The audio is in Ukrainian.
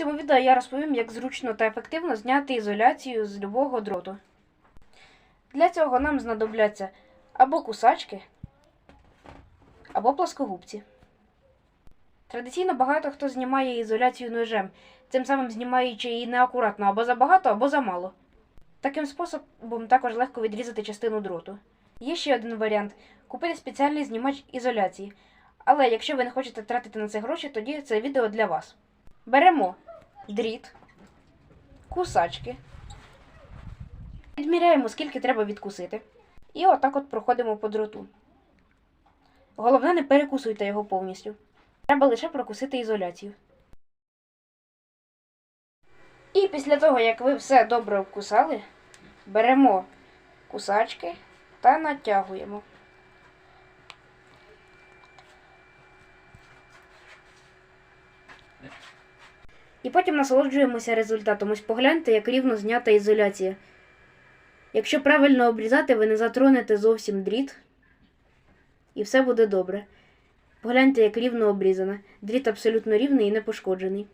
цьому відео я розповім, як зручно та ефективно зняти ізоляцію з любого дроту. Для цього нам знадобляться або кусачки, або плоскогубці. Традиційно багато хто знімає ізоляцію ножем, цим самим знімаючи її неакуратно або забагато, або замало. Таким способом також легко відрізати частину дроту. Є ще один варіант купити спеціальний знімач ізоляції. Але якщо ви не хочете тратити на це гроші, тоді це відео для вас. Беремо дріт, кусачки, відміряємо, скільки треба відкусити. І отак от проходимо по дроту. Головне, не перекусуйте його повністю. Треба лише прокусити ізоляцію. І після того, як ви все добре обкусали, беремо кусачки та натягуємо. І потім насолоджуємося результатом. Ось погляньте, як рівно знята ізоляція. Якщо правильно обрізати, ви не затронете зовсім дріт, і все буде добре. Погляньте, як рівно обрізане. Дріт абсолютно рівний і не пошкоджений.